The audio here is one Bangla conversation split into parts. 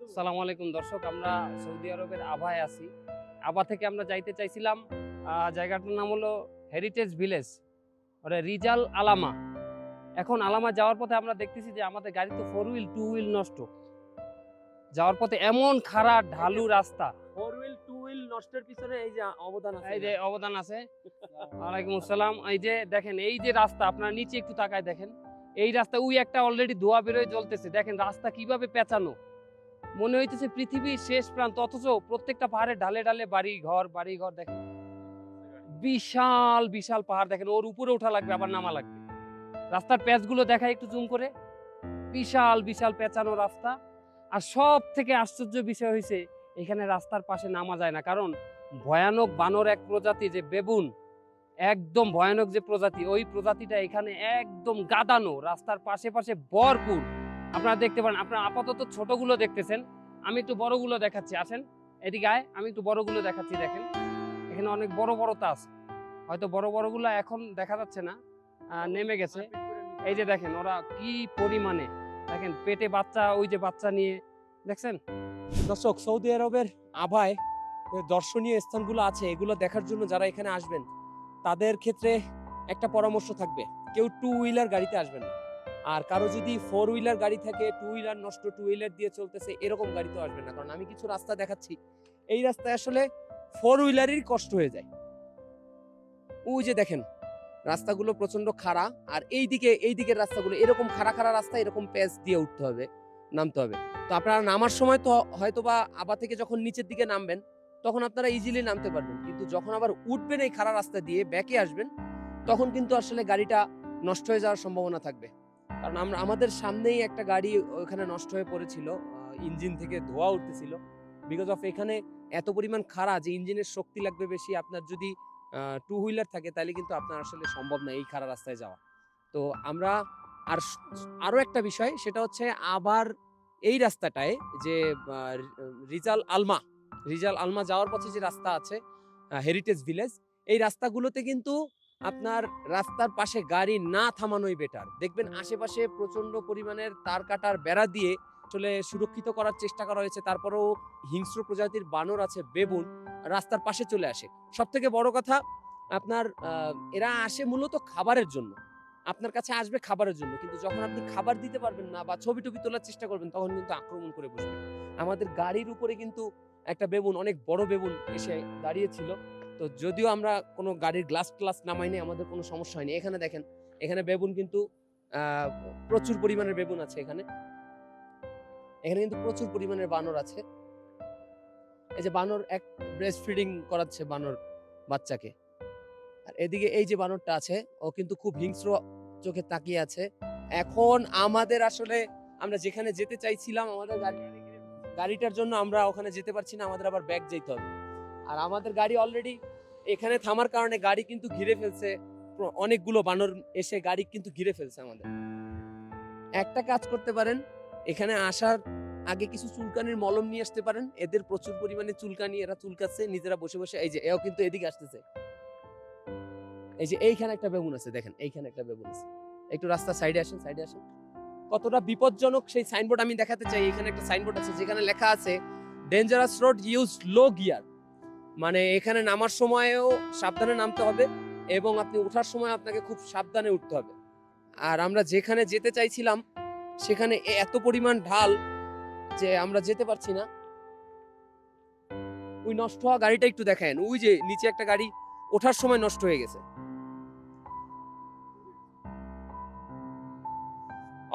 সালাম আলাইকুম দর্শক আমরা সৌদি আরবের আভায় আছি। আভা থেকে আমরা যাইতে চাইছিলাম জায়গাটার নাম হলো হেরিটেজ ভিলেজ ওটা রিজাল আলামা এখন আলামা যাওয়ার পথে আমরা দেখতেছি যে আমাদের গাড়ি তো ফোর হুইল টু হুইল নষ্ট। যাওয়ার পথে এমন খারাপ ঢালু রাস্তা। ফোর হুইল টু হুইল নষ্টের পিছনে এই যে অবদান আছে। এই যে অবদান আছে। ওয়ালাইকুম আসসালাম। এই যে দেখেন এই যে রাস্তা আপনারা নিচে একটু তাকায় দেখেন। এই রাস্তা ওই একটা অলরেডি ধোয়া বেরোয় জ্বলতেছে। দেখেন রাস্তা কীভাবে পেঁচানো। মনে হইতেছে পৃথিবীর শেষ প্রান্ত, অথচ প্রত্যেকটা পাহাড়ে ডালে ডালে বাড়ি ঘর বাড়ি ঘর দেখেন। বিশাল বিশাল পাহাড় দেখেন, ওর উপরে ওঠা লাগবে, আবার নামা লাগবে। রাস্তার প্যাচগুলো দেখায় একটু জুম করে। বিশাল বিশাল পেঁচানো রাস্তা। আর সব থেকে আশ্চর্য বিষয় হয়েছে এখানে রাস্তার পাশে নামা যায় না। কারণ ভয়ানক বানর এক প্রজাতি, যে বেবুন, একদম ভয়ানক যে প্রজাতি, ওই প্রজাতিটা এখানে একদম গাদানো, রাস্তার পাশে পাশে ভরপুর। আপনারা দেখতে পারেন, আপনারা আপাতত ছোটগুলো দেখতেছেন, আমি একটু বড়গুলো দেখাচ্ছি, আসেন, এদিকে আয়, আমি একটু বড়গুলো দেখাচ্ছি, দেখেন, এখানে অনেক বড় বড় তা আছে হয়তো বড় বড়গুলো এখন দেখা যাচ্ছে না নেমে গেছে, এই যে দেখেন, ওরা কি পরিমাণে, দেখেন, পেটে বাচ্চা, ওই যে বাচ্চা নিয়ে, দেখছেন? দর্শক, সৌদি আরবের আভায় দর্শনীয় স্থানগুলো আছে, এগুলো দেখার জন্য যারা এখানে আসবেন, তাদের ক্ষেত্রে একটা পরামর্শ থাকবে, কেউ টু হুইলার গাড়িতে আসবেন না। আর কারও যদি ফোর হুইলার গাড়ি থাকে টু হুইলার নষ্ট টু হুইলার দিয়ে চলতেছে, এরকম গাড়িতেও আসবেন না। কারণ আমি কিছু রাস্তা দেখাচ্ছি। এই রাস্তায় আসলে ফোর হুইলারই কষ্ট হয়ে যায়। ওই যে দেখেন, রাস্তাগুলো প্রচণ্ড খাড়া আর এই দিকে এই দিকের রাস্তাগুলো, এরকম খাড়া খাড়া রাস্তা, এরকম প্যাচ দিয়ে উঠতে হবে, নামতে হবে। তো আপনারা নামার সময় তো হয়তো বা আবা থেকে যখন নিচের দিকে নামবেন, তখন আপনারা ইজিলি নামতে পারবেন। কিন্তু যখন আবার উঠবেন এই খাড়া রাস্তা দিয়ে ব্যাকে আসবেন, তখন কিন্তু আসলে গাড়িটা নষ্ট হয়ে যাওয়ার সম্ভাবনা থাকবে। কারণ আমরা, আমাদের সামনেই একটা গাড়ি ওখানে নষ্ট হয়ে পড়েছিল ইঞ্জিন থেকে ধোয়া উঠতেছিল। বিকজ অফ এখানে এত পরিমাণ খাড়া যে ইঞ্জিনের শক্তি লাগবে বেশি, আপনার যদি টু হুইলার থাকে তাহলে কিন্তু আপনার আসলে সম্ভব না এই খাড়া রাস্তায় যাওয়া। তো আমরা আর স- আরও একটা বিষয়, সেটা হচ্ছে আবার এই রাস্তাটায় যে রিজাল আলমা রিজাল আলমা যাওয়ার পথে যে রাস্তা আছে হেরিটেজ ভিলেজ এই রাস্তাগুলোতে কিন্তু আপনার রাস্তার পাশে গাড়ি না থামানোই বেটার দেখবেন আশেপাশে প্রচণ্ড পরিমাণের তার কাটার বেড়া দিয়ে আসলে সুরক্ষিত করার চেষ্টা করা হয়েছে, তারপরেও হিংস্র প্রজাতির বানর আছে, বেবুন রাস্তার পাশে চলে আসে। সব থেকে বড় কথা, আপনার এরা আসে মূলত খাবারের জন্য। আপনার কাছে আসবে খাবারের জন্য, কিন্তু যখন আপনি খাবার দিতে পারবেন না বা ছবি টবি তোলার চেষ্টা করবেন, তখন কিন্তু আক্রমণ করে বসবে। আমাদের গাড়ির উপরে কিন্তু একটা বেবুন, অনেক বড় বেবুন এসে দাঁড়িয়েছিল। তো যদিও আমরা কোনো গাড়ির গ্লাস ক্লাস নামাইনি, আমাদের কোনো সমস্যা হয়নি। এখানে দেখেন, এখানে বেগুন কিন্তু প্রচুর পরিমাণের বেগুন আছে এখানে। এখানে কিন্তু প্রচুর পরিমাণের বানর আছে। এই যে বানর এক ব্রেস্ট ফিডিং করাচ্ছে বানর বাচ্চাকে। আর এদিকে এই যে বানরটা আছে, ও কিন্তু খুব হিংস্র চোখে তাকিয়ে আছে। এখন আমাদের আসলে, আমরা যেখানে যেতে চাইছিলাম, আমাদের গাড়ি, গাড়িটার জন্য আমরা ওখানে যেতে পারছি না, আমাদের আবার ব্যাগ যেতে হবে। আর আমাদের গাড়ি অলরেডি এখানে থামার কারণে গাড়ি কিন্তু ঘিরে ফেলছে। অনেকগুলো বানর এসে গাড়ি কিন্তু ঘিরে ফেলছে আমাদের। একটা কাজ করতে পারেন, এখানে আসার আগে কিছু চুলকানির মলম নিয়ে আসতে পারেন। এদের প্রচুর পরিমাণে চুলকানি, এরা চুলকাচ্ছে, নিজেরা বসে বসে, এই যে এও কিন্তু এদিকে আসতেছে। এই যে এইখানে একটা বেগুন আছে, দেখেন, এইখানে একটা বেগুন আছে। একটু রাস্তা সাইডে আসেন সাইডে আসেন। কতটা বিপজ্জনক সেই সাইনবোর্ড আমি দেখাতে চাই। এখানে একটা সাইনবোর্ড আছে যেখানে লেখা আছে dangerous road use low gear মানে এখানে নামার সময়ও সাবধানে নামতে হবে এবং আপনি ওঠার সময় আপনাকে খুব সাবধানে উঠতে হবে। আর আমরা যেখানে যেতে চাইছিলাম, সেখানে এত পরিমাণ ঢাল যে আমরা যেতে পারছি না। ওই নষ্ট হওয়া গাড়িটা একটু দেখেন ওই যে নিচে একটা গাড়ি ওঠার সময় নষ্ট হয়ে গেছে।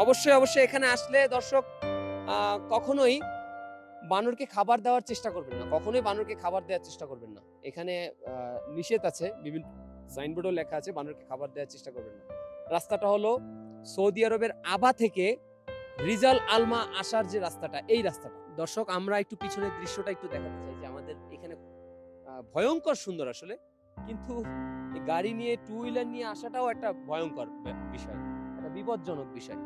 অবশ্যই অবশ্যই এখানে আসলে দর্শক কখনোই বানরকে খাবার দেওয়ার চেষ্টা করবেন না। কখনোই বানরকে খাবার দেওয়ার চেষ্টা করবেন না। এখানে নিষেধ আছে, বিভিন্ন সাইনবোর্ডও লেখা আছে, বানরকে খাবার দেওয়ার চেষ্টা করবেন না। রাস্তাটা হলো সৌদি আরবের আবা থেকে রিজাল আলমা আসার যে রাস্তাটা, এই রাস্তাটা। দর্শক, আমরা একটু পিছনের দৃশ্যটা একটু দেখাতে চাই যে আমাদের এখানে ভয়ঙ্কর সুন্দর আসলে। কিন্তু গাড়ি নিয়ে টু হুইলার নিয়ে আসাটাও একটা ভয়ঙ্কর বিষয়, একটা বিপজ্জনক বিষয়।